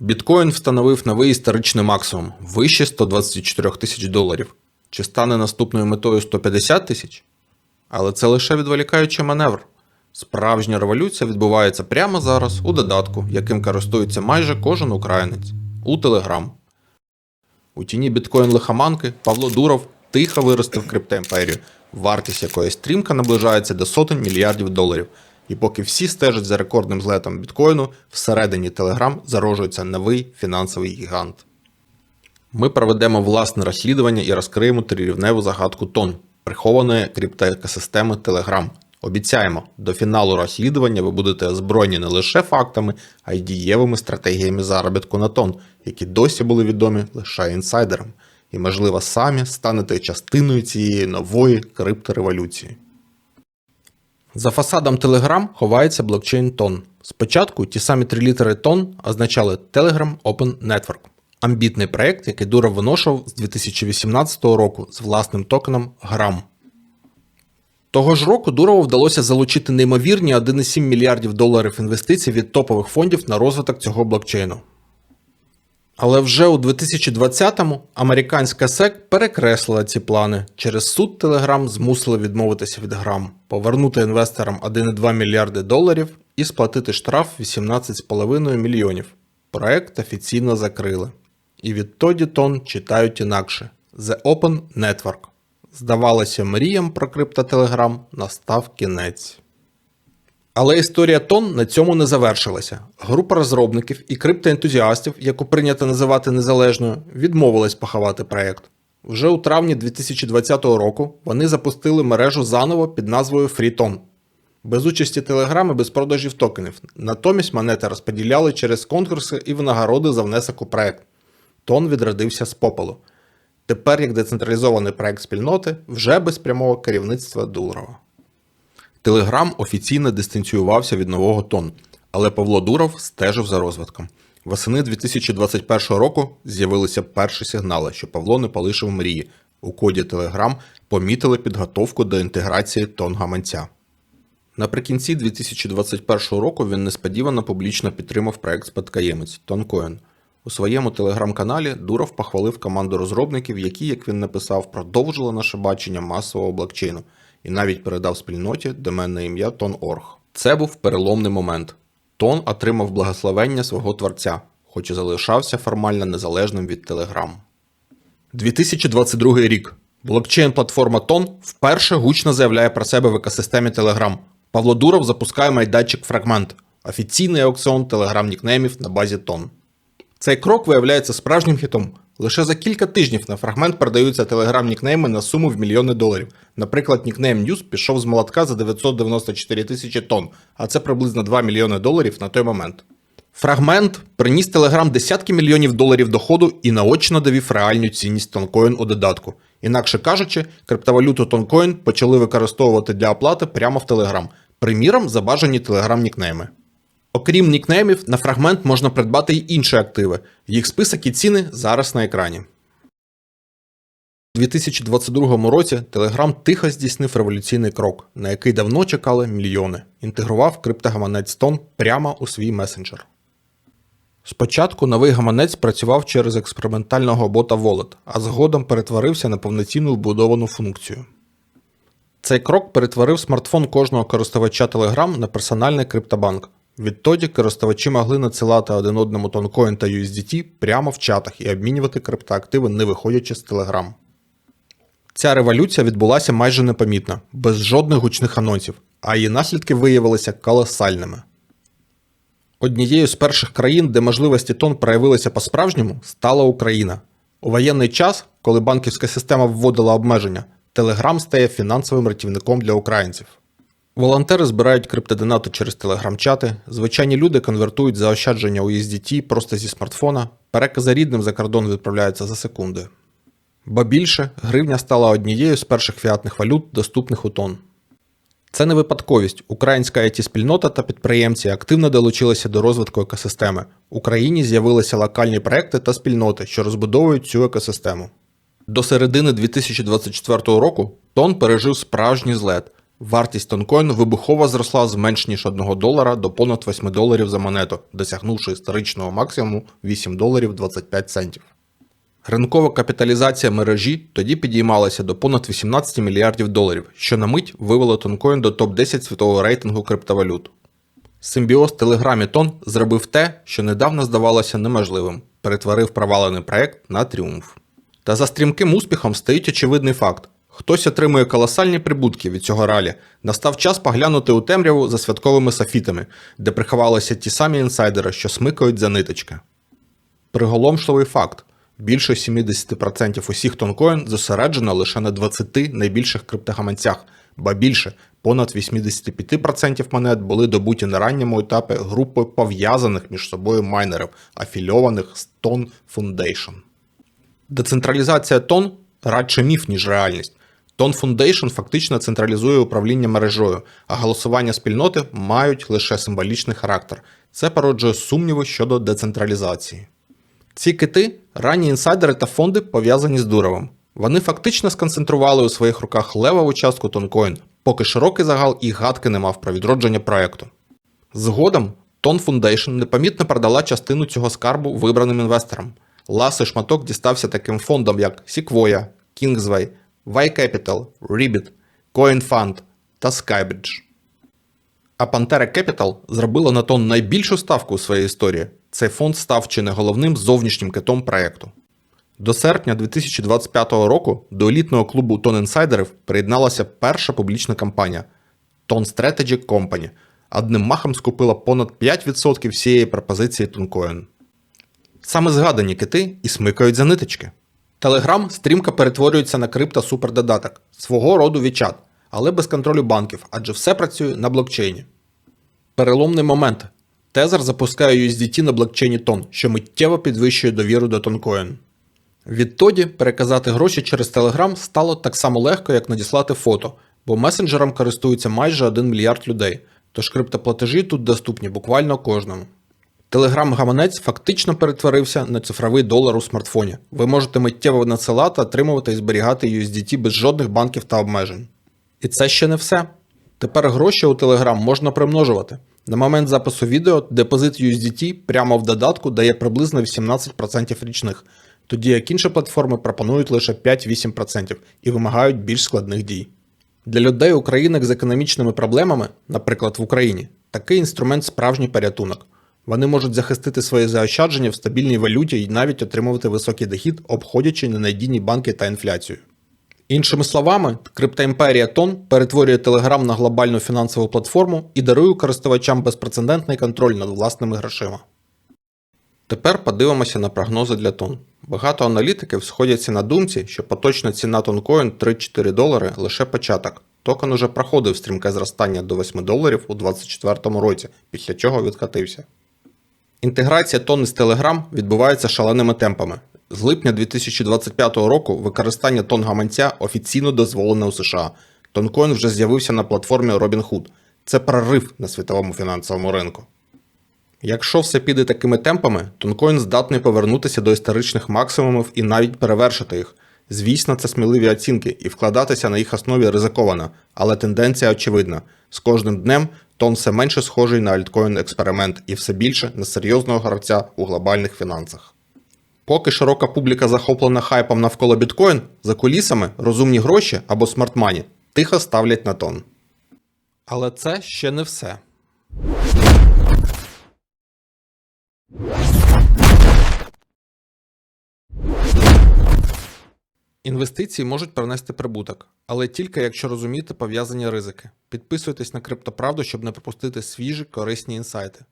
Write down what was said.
Біткоін встановив новий історичний максимум вище 124 тисяч доларів. Чи стане наступною метою 150 тисяч? Але це лише відволікаючий маневр. Справжня революція відбувається прямо зараз у додатку, яким користується майже кожен українець у Telegram. У тіні біткоін лихоманки Павло Дуров тихо виростив криптоімперію, вартість якої стрімко наближається до сотень мільярдів доларів. І поки всі стежать за рекордним злетом біткоїну, всередині Telegram зароджується новий фінансовий гігант. Ми проведемо власне розслідування і розкриємо трирівневу загадку тон прихованої криптоекосистеми Telegram. Обіцяємо, до фіналу розслідування ви будете озброєні не лише фактами, а й дієвими стратегіями заробітку на тон, які досі були відомі лише інсайдерам. І, можливо, самі станете частиною цієї нової криптореволюції. За фасадом Telegram ховається блокчейн Тон. Спочатку ті самі три літери Тон означали Telegram Open Network. Амбітний проект, який Дуров виношував з 2018 року з власним токеном GRAM. Того ж року Дурову вдалося залучити неймовірні 1,7 мільярдів доларів інвестицій від топових фондів на розвиток цього блокчейну. Але вже у 2020-му американська SEC перекреслила ці плани. Через суд Telegram змусили відмовитися від грам, повернути інвесторам 1,2 мільярди доларів і сплатити штраф 18,5 мільйонів. Проект офіційно закрили. І відтоді тон читають інакше: The Open Network. Здавалося, мріям про криптотелеграм настав кінець. Але історія Тон на цьому не завершилася. Група розробників і криптоентузіастів, яку прийнято називати незалежною, відмовилась поховати проект. Вже у травні 2020 року вони запустили мережу заново під назвою FreeTon. Без участі і без продажів токенів. Натомість монети розподіляли через конкурси і винагороди за внесок у проект. Тон відродився з попелу. Тепер, як децентралізований проект спільноти, вже без прямого керівництва Дурова. Телеграм офіційно дистанціювався від нового тон, але Павло Дуров стежив за розвитком. Восени 2021 року з'явилися перші сигнали, що Павло не полишив мрії. У коді Telegram помітили підготовку до інтеграції тон гаманця. Наприкінці 2021 року він несподівано публічно підтримав проект спадкоємець Тонкоін. У своєму телеграм-каналі Дуров похвалив команду розробників, які, як він написав, продовжили наше бачення масового блокчейну і навіть передав спільноті доменне ім'я Тон.org. Це був переломний момент. Тон отримав благословення свого творця, хоч і залишався формально незалежним від Telegram. 2022 рік. Блокчейн-платформа Тон вперше гучно заявляє про себе в екосистемі Telegram. Павло Дуров запускає майданчик Фрагмент офіційний аукціон телеграм-нікнеймів на базі Тон. Цей крок виявляється справжнім хітом. Лише за кілька тижнів на фрагмент продаються телеграм-нікнейми на суму в мільйони доларів. Наприклад, нікнейм News пішов з молотка за 994 тисячі тонн, а це приблизно 2 мільйони доларів на той момент. Фрагмент приніс Телеграм десятки мільйонів доларів доходу і наочно довів реальну цінність тонкоін у додатку. Інакше кажучи, криптовалюту тонкоін почали використовувати для оплати прямо в Телеграм, приміром, забажані телеграм-нікнейми. Окрім нікнеймів, на фрагмент можна придбати й інші активи. Їх список і ціни зараз на екрані. У 2022 році Telegram тихо здійснив революційний крок, на який давно чекали мільйони. Інтегрував криптогаманець Тон прямо у свій месенджер. Спочатку новий гаманець працював через експериментального бота Wallet, а згодом перетворився на повноцінну вбудовану функцію. Цей крок перетворив смартфон кожного користувача Telegram на персональний криптобанк. Відтоді користувачі могли надсилати один одному тонкоін та USDT прямо в чатах і обмінювати криптоактиви, не виходячи з Telegram. Ця революція відбулася майже непомітно, без жодних гучних анонсів, а її наслідки виявилися колосальними. Однією з перших країн, де можливості тон проявилися по-справжньому, стала Україна. У воєнний час, коли банківська система вводила обмеження, Telegram стає фінансовим рятівником для українців. Волонтери збирають криптодонати через телеграм-чати, звичайні люди конвертують заощадження у USDT просто зі смартфона, перекази рідним за кордон відправляються за секунди. Ба більше, гривня стала однією з перших фіатних валют, доступних у тон. Це не випадковість. Українська it спільнота та підприємці активно долучилися до розвитку екосистеми. В Україні з'явилися локальні проекти та спільноти, що розбудовують цю екосистему. До середини 2024 року тон пережив справжній злет. Вартість тонкоїну вибухово зросла з менш ніж 1 долара до понад 8 доларів за монету, досягнувши історичного максимуму 8 доларів 25 центів. Ринкова капіталізація мережі тоді підіймалася до понад 18 мільярдів доларів, що на мить вивело тонкоін до топ-10 світового рейтингу криптовалют. Симбіоз Telegram Тон зробив те, що недавно здавалося неможливим, перетворив провалений проект на тріумф. Та за стрімким успіхом стоїть очевидний факт: хтось отримує колосальні прибутки від цього ралі. Настав час поглянути у темряву за святковими софітами, де приховалися ті самі інсайдери, що смикають за ниточки. Приголомшливий факт: більше 70% усіх тонкоін зосереджено лише на 20 найбільших криптогаманцях, ба більше понад 85% монет були добуті на ранньому етапі групою пов'язаних між собою майнерів, афільованих з Ton Foundation. Децентралізація тон радше міф, ніж реальність. Тон Foundation фактично централізує управління мережою, а голосування спільноти мають лише символічний характер. Це породжує сумніви щодо децентралізації. Ці кити ранні інсайдери та фонди пов'язані з Дуровим. Вони фактично сконцентрували у своїх руках левову частку тонкоін, поки широкий загал і гадки не мав про відродження проекту. Згодом Ton Foundation непомітно продала частину цього скарбу вибраним інвесторам. Ласий шматок дістався таким фондам, як Sequoia, Kingsway, Y Capital, Ribbit, Coin Fund та Skybridge. А Pantera Capital зробила на тон найбільшу ставку у своїй історії. Цей фонд став чи не головним зовнішнім китом проекту. До серпня 2025 року до елітного клубу Ton інсайдерів приєдналася перша публічна компанія Ton Strategy Company. Одним махом скупила понад 5% всієї пропозиції Тонкоін. Саме згадані кити і смикають за ниточки. Телеграм стрімко перетворюється на крипто-супердодаток, свого роду WeChat, але без контролю банків, адже все працює на блокчейні. Переломний момент. Тезер запускає USDT на блокчейні Тон, що миттєво підвищує довіру до тонкоін. Відтоді переказати гроші через Telegram стало так само легко, як надіслати фото, бо месенджером користується майже 1 мільярд людей, тож криптоплатежі тут доступні буквально кожному. Телеграм-гаманець фактично перетворився на цифровий долар у смартфоні. Ви можете миттєво надсилати, отримувати і зберігати USDT без жодних банків та обмежень. І це ще не все. Тепер гроші у Telegram можна примножувати. На момент запису відео депозит USDT прямо в додатку дає приблизно 18% річних, тоді як інші платформи пропонують лише 5-8% і вимагають більш складних дій. Для людей українок з економічними проблемами, наприклад в Україні, такий інструмент справжній порятунок. Вони можуть захистити свої заощадження в стабільній валюті і навіть отримувати високий дохід, обходячи ненадійні банки та інфляцію. Іншими словами, криптоімперія Тон перетворює Telegram на глобальну фінансову платформу і дарує користувачам безпрецедентний контроль над власними грошима. Тепер подивимося на прогнози для тон. Багато аналітиків сходяться на думці, що поточна ціна тонкоін 3-4 долари лише початок. Токен уже проходив стрімке зростання до 8 доларів у 2024 році, після чого відкатився. Інтеграція тонн з Telegram відбувається шаленими темпами. З липня 2025 року використання тон гаманця офіційно дозволене у США. Тонкоін вже з'явився на платформі Robinhood. Це прорив на світовому фінансовому ринку. Якщо все піде такими темпами, тонкоін здатний повернутися до історичних максимумів і навіть перевершити їх. Звісно, це сміливі оцінки, і вкладатися на їх основі ризиковано, але тенденція очевидна. З кожним днем тон все менше схожий на альткоін експеримент і все більше на серйозного гравця у глобальних фінансах. Поки широка публіка захоплена хайпом навколо біткоін, за кулісами розумні гроші або смартмані тихо ставлять на тон. Але це ще не все. Інвестиції можуть принести прибуток, але тільки якщо розуміти пов'язані ризики. Підписуйтесь на криптоправду, щоб не пропустити свіжі корисні інсайти.